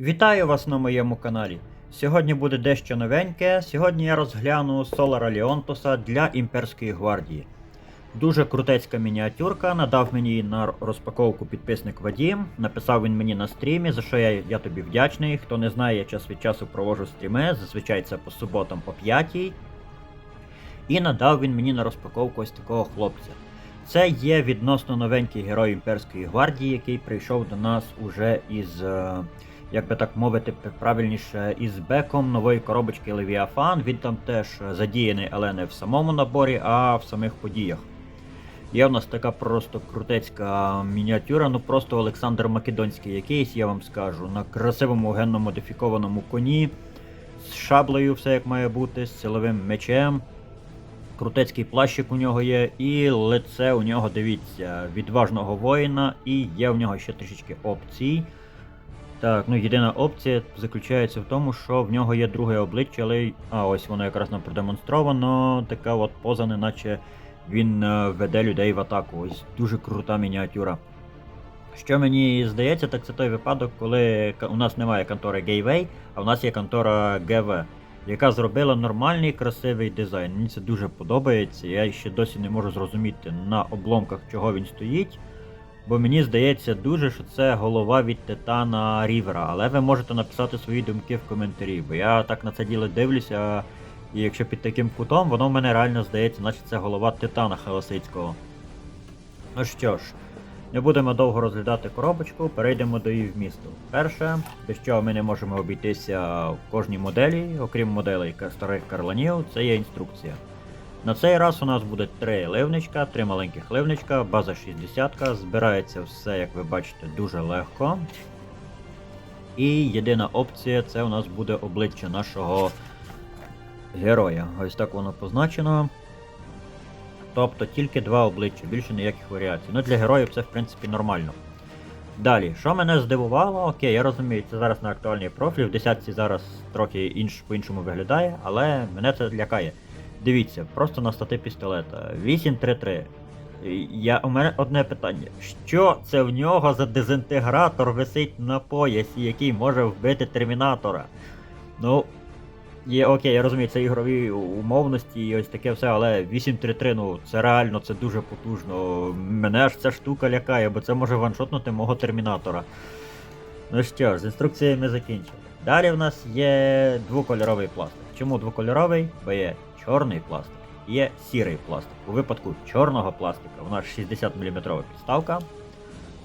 Вітаю вас на моєму каналі. Сьогодні буде дещо новеньке. Сьогодні я розгляну Солара Леонтоса для імперської гвардії. Дуже крутецька мініатюрка, надав мені на розпаковку підписник Вадім. Написав він мені на стрімі, за що я, я тобі вдячний. Хто не знає, я час від часу провожу стріми, зазвичай це по суботам по 5. І надав він мені на розпаковку ось такого хлопця. Це є відносно новенький герой імперської гвардії, який прийшов до нас уже із, е, як би так мовити, правильніше, із беком нової коробочки Левіафан. Він там теж задіяний, але не в самому наборі, а в самих подіях. Є в нас така просто крутецька мініатюра, ну просто Олександр Македонський якийсь, я вам скажу, на красивому генно модифікованому коні, з шаблею, все як має бути, з силовим мечем. Крутецький плащик у нього є, і лице у нього, дивіться, відважного воїна, і є в нього ще трішечки опцій. Так, ну єдина опція заключається в тому, що в нього є друге обличчя, але. А, ось воно якраз нам продемонстровано. Така от поза, неначе він е, веде людей в атаку. Ось дуже крута мініатюра. Що мені здається, так це той випадок, коли у нас немає контори Gateway, а у нас є контора GV, яка зробила нормальний красивий дизайн. Мені це дуже подобається. Я ще досі не можу зрозуміти на обломках, чого він стоїть. Бо мені здається дуже, що це голова від Титана Рівера. Але ви можете написати свої думки в коментарі, бо я так на це діло дивлюся, і якщо під таким кутом, воно в мене реально здається, наче це голова Титана Хаосицького. Ну що ж, не будемо довго розглядати коробочку, перейдемо до її вмісту. Перше, без чого ми не можемо обійтися в кожній моделі, окрім моделей старих карланів, це є інструкція. На цей раз у нас буде три ливничка, три маленьких ливничка, база 60, збирається все, як ви бачите, дуже легко. І єдина опція це у нас буде обличчя нашого героя. Ось так воно позначено. Тобто тільки два обличчя, більше ніяких варіацій. Ну для героїв це в принципі нормально. Далі, що мене здивувало, окей, я розумію, це зараз на актуальний профіль, в десятці зараз трохи інш, по-іншому виглядає, але мене це лякає. Дивіться, просто на стати пістолета. 833. І Я, у мене одне питання. Що це в нього за дезінтегратор висить на поясі, який може вбити термінатора? Ну, є окей, я розумію, це ігрові умовності і ось таке все, але 833, ну це реально це дуже потужно. Мене ж ця штука лякає, бо це може ваншотнути мого термінатора. Ну що ж, з інструкцією ми закінчили. Далі в нас є двокольоровий пластик. Чому двокольоровий? Бо є чорний пластик, є сірий пластик. У випадку чорного пластика у нас 60 мм підставка.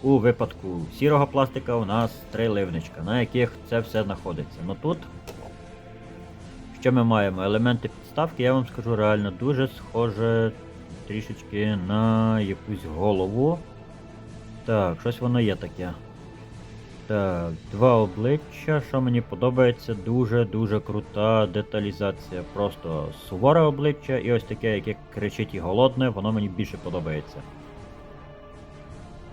У випадку сірого пластика у нас три ливничка, на яких це все знаходиться. Ну тут що ми маємо? Елементи підставки, я вам скажу реально дуже схоже трішечки на якусь голову. Так, щось воно є таке. Так, два обличчя, що мені подобається, дуже-дуже крута деталізація. Просто суворе обличчя і ось таке, яке кричить і голодне, воно мені більше подобається.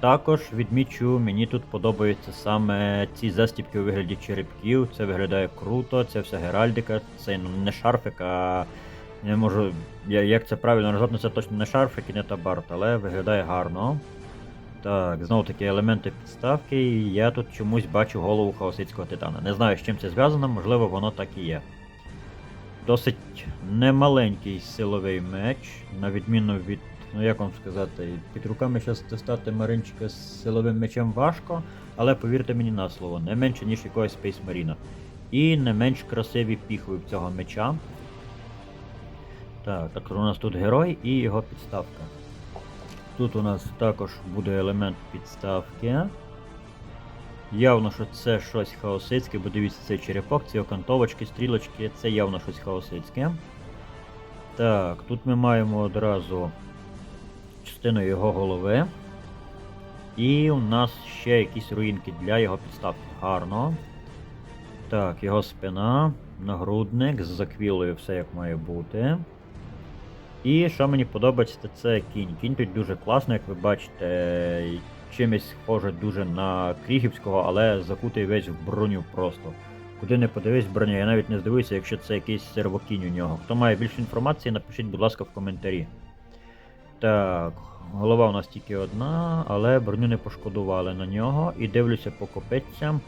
Також відмічу, мені тут подобаються саме ці застібки у вигляді черепків. Це виглядає круто, це вся геральдика, це не шарфик, а я не можу. Як це правильно назвати, ну, це точно не шарфик і не табарт, але виглядає гарно. Так, знову таки елементи підставки, і я тут чомусь бачу голову хаосицького титана. Не знаю, з чим це зв'язано, можливо, воно так і є. Досить немаленький силовий меч, на відміну від. Ну як вам сказати, під руками зараз достати маринчика з силовим мечем важко, але повірте мені на слово, не менше, ніж якогось Space Marine. І не менш красиві піхви в цього меча. Так, так у нас тут герой і його підставка. Тут у нас також буде елемент підставки. Явно, що це щось хаосицьке, бо дивіться, цей черепок, ці окантовочки, стрілочки, це явно щось хаосицьке. Так, тут ми маємо одразу частину його голови. І у нас ще якісь руїнки для його підставки. Гарно. Так, його спина, нагрудник з заквілою все як має бути. І що мені подобається, це кінь. Кінь тут дуже класно, як ви бачите, чимось схоже дуже на Крігівського, але закутий весь в броню просто. Куди не подивись броню, я навіть не здивуюся, якщо це якийсь сервокінь у нього. Хто має більше інформації, напишіть, будь ласка, в коментарі. Так, голова у нас тільки одна, але броню не пошкодували на нього. І дивлюся по копицям.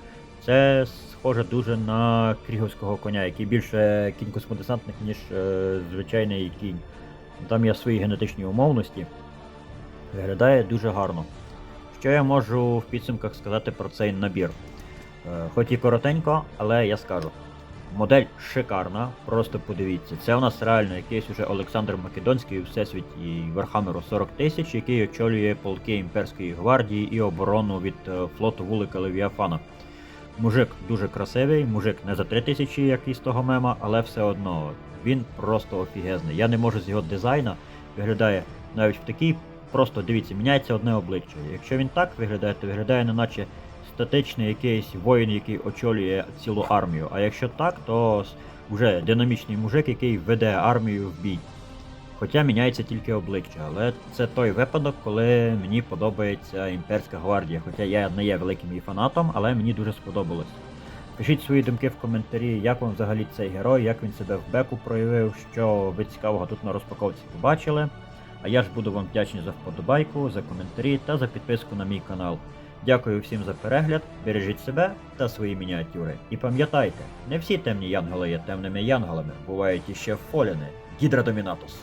Це схоже дуже на кріговського коня, який більше кінь космодесантник, ніж е, звичайний кінь. Там є свої генетичні умовності. Виглядає дуже гарно. Що я можу в підсумках сказати про цей набір? Е, Хоч і коротенько, але я скажу. Модель шикарна, просто подивіться. Це у нас реально якийсь уже Олександр Македонський у всесвіті Вархамеру 40 тисяч, який очолює полки імперської гвардії і оборону від е, флоту вулика Левіафана. Мужик дуже красивий, мужик не за 3 тисячі, як із того мема, але все одно він просто офігезний. Я не можу з його дизайна виглядає навіть в такий. Просто дивіться, міняється одне обличчя. Якщо він так виглядає, то виглядає не наче статичний якийсь воїн, який очолює цілу армію. А якщо так, то вже динамічний мужик, який веде армію в бій. Хоча міняється тільки обличчя, але це той випадок, коли мені подобається імперська гвардія. Хоча я не є великим її фанатом, але мені дуже сподобалось. Пишіть свої думки в коментарі, як вам взагалі цей герой, як він себе в беку проявив, що ви цікавого тут на розпаковці побачили. А я ж буду вам вдячний за вподобайку, за коментарі та за підписку на мій канал. Дякую всім за перегляд, бережіть себе та свої мініатюри. І пам'ятайте, не всі темні янголи є темними янголами, бувають іще фоліни. Гідра Домінатус.